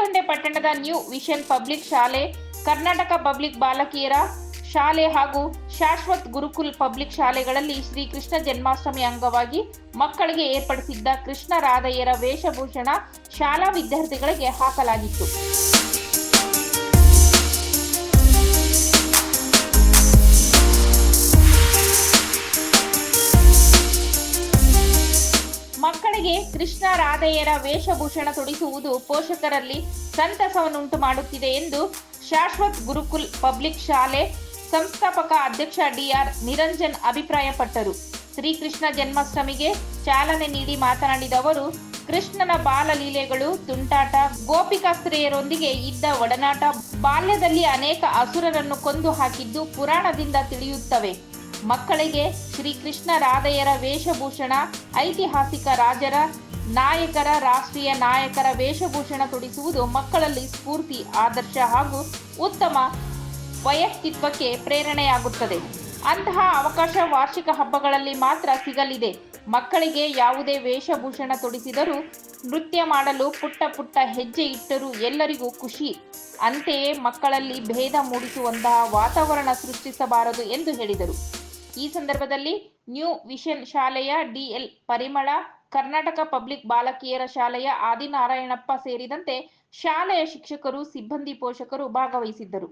ಪಟ್ಟಣದ new vision public ಶಾಲೆ, Karnataka public ಬಾಲಕಿಯರ ಶಾಲೆ ಹಾಗೂ ಶಾಶ್ವತ್ ಗುರುಕುಲ್ ಪಬ್ಲಿಕ್ ಶಾಲೆಗಳಲ್ಲಿ ಶ್ರೀಕೃಷ್ಣ ಜನ್ಮಾಷ್ಟಮಿ ಅಂಗವಾಗಿ ಮಕ್ಕಳಿಗೆ ಏರ್ಪಡಿಸಿದ್ದ ಕೃಷ್ಣ ರಾಧೆಯರ ವೇಷಭೂಷಣ ಶಾಲಾ ವಿದ್ಯಾರ್ಥಿಗಳಿಗೆ ಹಾಕಲಾಗಿತ್ತು. ಮಕ್ಕಳಿಗೆ ಕೃಷ್ಣ ರಾಧೆಯರ ವೇಷಭೂಷಣ ತೊಡಿಸುವುದು ಪೋಷಕರಲ್ಲಿ ಸಂತಸವನ್ನುಂಟು ಮಾಡುತ್ತಿದೆ ಎಂದು ಶಾಶ್ವತ್ ಗುರುಕುಲ್ ಪಬ್ಲಿಕ್ ಶಾಲೆ ಸಂಸ್ಥಾಪಕ ಅಧ್ಯಕ್ಷ ಡಿಆರ್ ನಿರಂಜನ್ ಅಭಿಪ್ರಾಯಪಟ್ಟರು. ಶ್ರೀಕೃಷ್ಣ ಜನ್ಮಾಷ್ಟಮಿಗೆ ಚಾಲನೆ ನೀಡಿ ಮಾತನಾಡಿದ ಅವರು, ಕೃಷ್ಣನ ಬಾಲಲೀಲೆಗಳು ತುಂಟಾಟ ಗೋಪಿಕಾಸ್ತ್ರೀಯರೊಂದಿಗೆ ಇದ್ದ ಒಡನಾಟ ಬಾಲ್ಯದಲ್ಲಿ ಅನೇಕ ಅಸುರರನ್ನು ಕೊಂದು ಹಾಕಿದ್ದು ಪುರಾಣದಿಂದ ತಿಳಿಯುತ್ತವೆ. ಮಕ್ಕಳಿಗೆ ಶ್ರೀಕೃಷ್ಣ ರಾಧೆಯರ ವೇಷಭೂಷಣ, ಐತಿಹಾಸಿಕ ರಾಜರ ನಾಯಕರ, ರಾಷ್ಟ್ರೀಯ ನಾಯಕರ ವೇಷಭೂಷಣ ತೊಡಿಸುವುದು ಮಕ್ಕಳಲ್ಲಿ ಸ್ಫೂರ್ತಿ, ಆದರ್ಶ ಹಾಗೂ ಉತ್ತಮ ವೈಯಕ್ತಿತ್ವಕ್ಕೆ ಪ್ರೇರಣೆಯಾಗುತ್ತದೆ. ಅಂತಹ ಅವಕಾಶ ವಾರ್ಷಿಕ ಹಬ್ಬಗಳಲ್ಲಿ ಮಾತ್ರ ಸಿಗಲಿದೆ. ಮಕ್ಕಳಿಗೆ ಯಾವುದೇ ವೇಷಭೂಷಣ ತೊಡಿಸಿದರೂ ನೃತ್ಯ ಮಾಡಲು ಪುಟ್ಟ ಪುಟ್ಟ ಹೆಜ್ಜೆ ಇಟ್ಟರೂ ಎಲ್ಲರಿಗೂ ಖುಷಿ. ಅಂತೆಯೇ ಮಕ್ಕಳಲ್ಲಿ ಭೇದ ಮೂಡಿಸುವಂತಹ ವಾತಾವರಣ ಸೃಷ್ಟಿಸಬಾರದು ಎಂದು ಹೇಳಿದರು. ಈ ಸಂದರ್ಭದಲ್ಲಿ ನ್ಯೂ ವಿಷನ್ ಶಾಲೆಯ ಡಿಎಲ್ ಪರಿಮಳ, ಕರ್ನಾಟಕ ಪಬ್ಲಿಕ್ ಬಾಲಕಿಯರ ಶಾಲೆಯ ಆದಿನಾರಾಯಣಪ್ಪ ಸೇರಿದಂತೆ ಶಾಲೆಯ ಶಿಕ್ಷಕರು, ಸಿಬ್ಬಂದಿ ಪೋಷಕರು ಭಾಗವಹಿಸಿದ್ದರು.